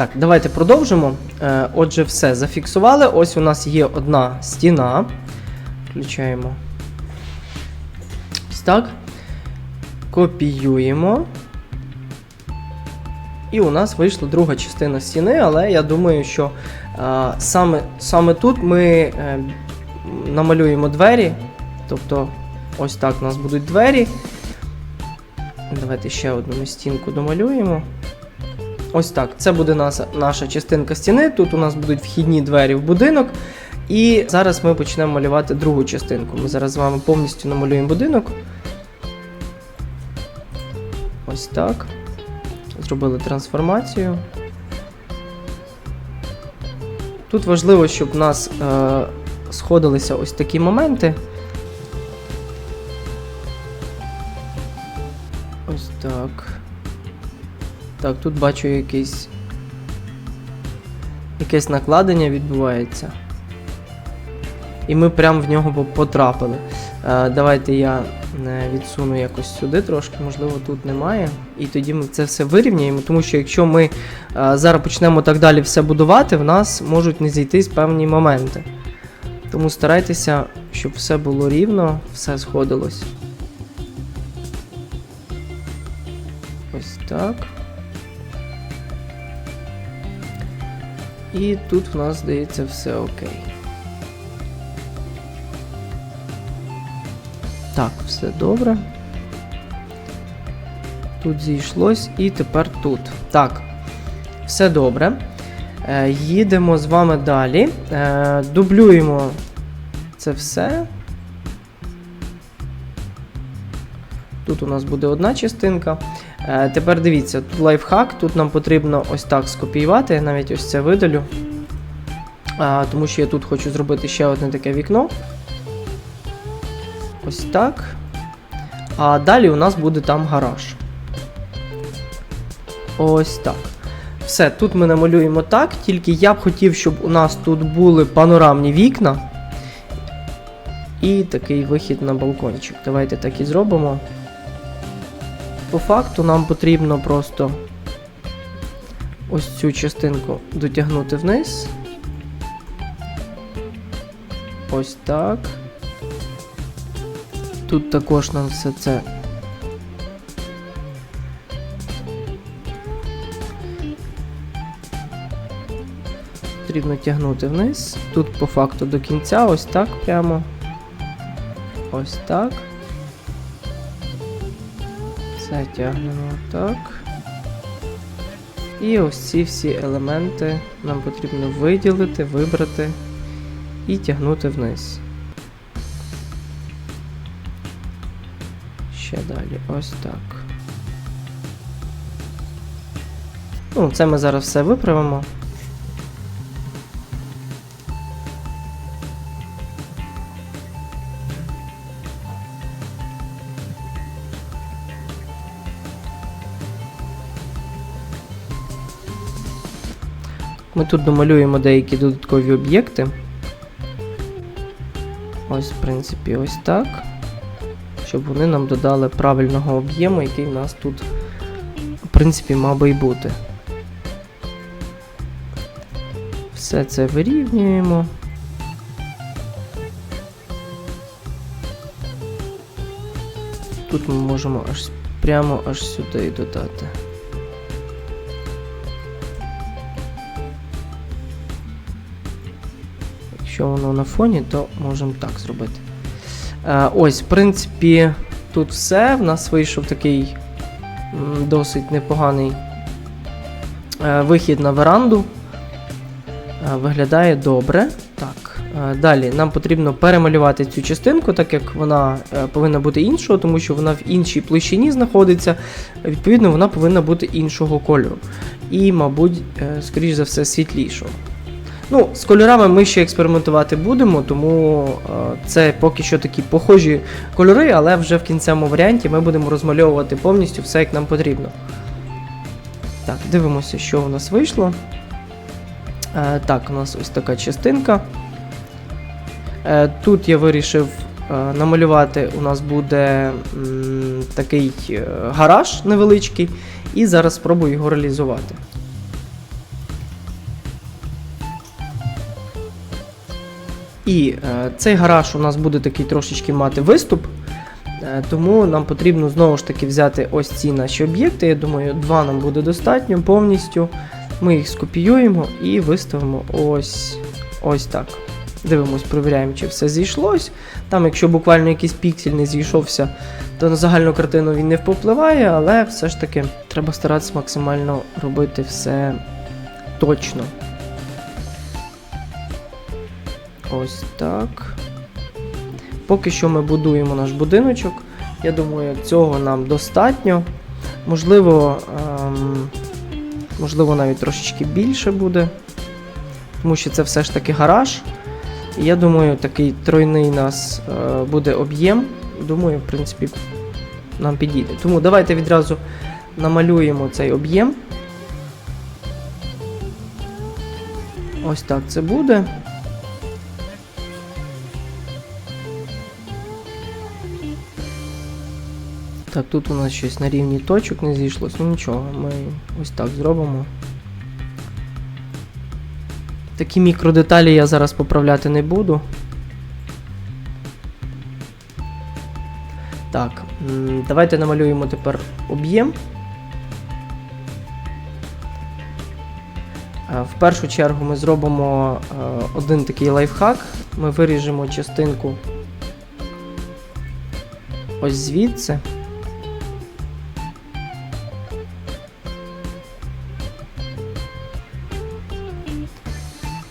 Так, давайте продовжимо. Е, Отже, все зафіксували. Ось у нас є одна стіна. Включаємо. Ось так. Копіюємо. І у нас вийшла друга частина стіни, але я думаю, що е, саме, саме тут ми е, намалюємо двері. Тобто, ось так у нас будуть двері. Давайте ще одну стінку домалюємо. Ось так. Це буде наша, наша частинка стіни. Тут у нас будуть вхідні двері в будинок. І зараз ми почнемо малювати другу частинку. Ми зараз з вами повністю намалюємо будинок. Ось так. Зробили трансформацію. Тут важливо, щоб у нас е, сходилися ось такі моменти. Ось так. Так, тут бачу якийсь. Якесь накладення відбувається. І ми прямо в нього потрапили. Е, давайте я е, відсуну якось сюди трошки, можливо, тут немає. І тоді ми це все вирівняємо, тому що якщо ми е, зараз почнемо так далі все будувати, в нас можуть не зійтись певні моменти. Тому старайтеся, щоб все було рівно, все сходилось. Ось так. І тут в нас здається все окей. Так, все добре. Тут зійшлось і тепер тут. Так, все добре. Е, їдемо з вами далі. Е, дублюємо це все. Тут у нас буде одна частинка. Е, тепер дивіться, тут лайфхак, тут нам потрібно ось так скопіювати, я навіть ось це видалю. Тому що я тут хочу зробити ще одне таке вікно. Ось так. А далі у нас буде там гараж. Ось так. Все, тут ми намалюємо так, тільки я б хотів, щоб у нас тут були панорамні вікна. І такий вихід на балкончик. Давайте так і зробимо. По факту нам потрібно просто ось цю частинку дотягнути вниз. Ось так. Тут також нам все це. Потрібно тягнути вниз. Тут по факту до кінця, ось так прямо. Ось так. Все тягнемо так. І ось ці всі елементи нам потрібно виділити, вибрати і тягнути вниз. Ще далі, ось так. Ну, це ми зараз все виправимо. Ми тут домалюємо деякі додаткові об'єкти. Ось, в принципі, ось так. Щоб вони нам додали правильного об'єму, який в нас тут, в принципі, мав би й бути. Все це вирівнюємо. Тут ми можемо аж прямо аж сюди додати. Якщо воно на фоні, то можемо так зробити. Е, ось, в принципі, тут все. В нас вийшов такий досить непоганий е, вихід на веранду. Е, виглядає добре. Так, далі нам потрібно перемалювати цю частинку, так як вона повинна бути іншого, тому що вона в іншій площині знаходиться. Відповідно, вона повинна бути іншого кольору. І, мабуть, скоріш за все, світлішого. Ну, з кольорами ми ще експериментувати будемо, тому е, це поки що такі похожі кольори, але вже в кінцевому варіанті ми будемо розмальовувати повністю все, як нам потрібно. Так, дивимося, що у нас вийшло. Е, так, у нас ось така частинка. Е, тут я вирішив намалювати, у нас буде такий гараж невеличкий, і зараз спробую його реалізувати. І е, цей гараж у нас буде такий трошечки мати виступ. Е, Тому нам потрібно знову ж таки взяти ось ці наші об'єкти. Я думаю, два нам буде достатньо повністю. Ми їх скопіюємо і виставимо ось, ось так. Дивимось, перевіряємо, чи все зійшлось. Там, якщо буквально якийсь піксель не зійшовся, то на загальну картину він не впливає, але все ж таки треба старатися максимально робити все точно. Ось так. Поки що ми будуємо наш будиночок. Я думаю, цього нам достатньо. Можливо, ем, можливо, навіть трошечки більше буде. Тому що це все ж таки гараж. І я думаю, такий тройний нас е, буде об'єм. Думаю, в принципі, нам підійде. Тому давайте відразу намалюємо цей об'єм. Ось так це буде. Так, тут у нас щось на рівні точок не зійшлось. Ну нічого, ми ось так зробимо. Такі мікродеталі я зараз поправляти не буду. Так, давайте намалюємо тепер об'єм. Е, В першу чергу ми зробимо е, один такий лайфхак. Ми виріжемо частинку ось звідси.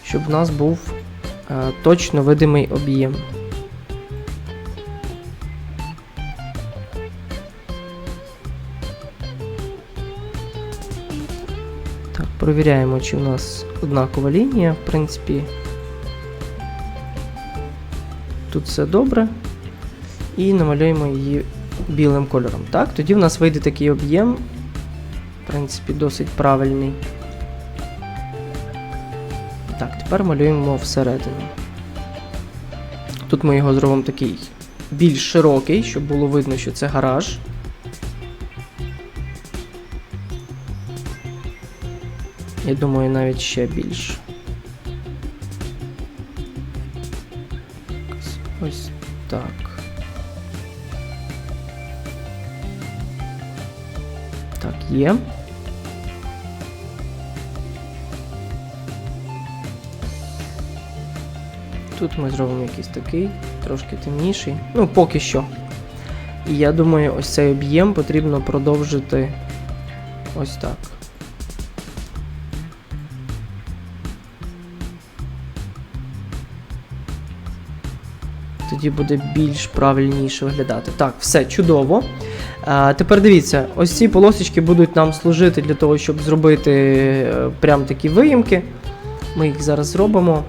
Щоб в нас був е, точно видимий об'єм. Так, провіряємо, чи в нас однакова лінія, в принципі. Тут все добре. І намалюємо її білим кольором. Так, тоді в нас вийде такий об'єм. В принципі, досить правильний. Так, тепер малюємо всередину. Тут ми його зробимо такий більш широкий, щоб було видно, що це гараж. Я думаю, навіть ще більше. Ось так. Так, є. Тут ми зробимо якийсь такий, трошки темніший. Ну, поки що. І я думаю, ось цей об'єм потрібно продовжити ось так. Тоді буде більш правильніше виглядати. Так, все чудово. А, тепер дивіться, ось ці полосочки будуть нам служити для того, щоб зробити е, прям такі виїмки. Ми їх зараз зробимо.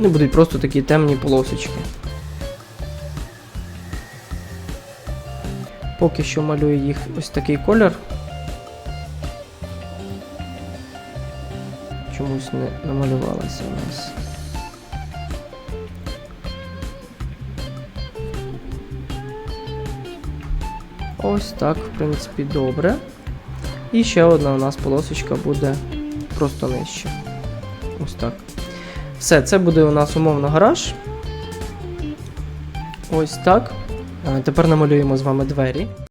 Вони будуть просто такі темні полосочки. Поки що малюю їх ось такий колір. Чомусь не намалювалося у нас. Ось так, в принципі, добре. І ще одна у нас полосочка буде просто нижче. Ось так. Все, це буде у нас умовно гараж. Ось так. Тепер намалюємо з вами двері.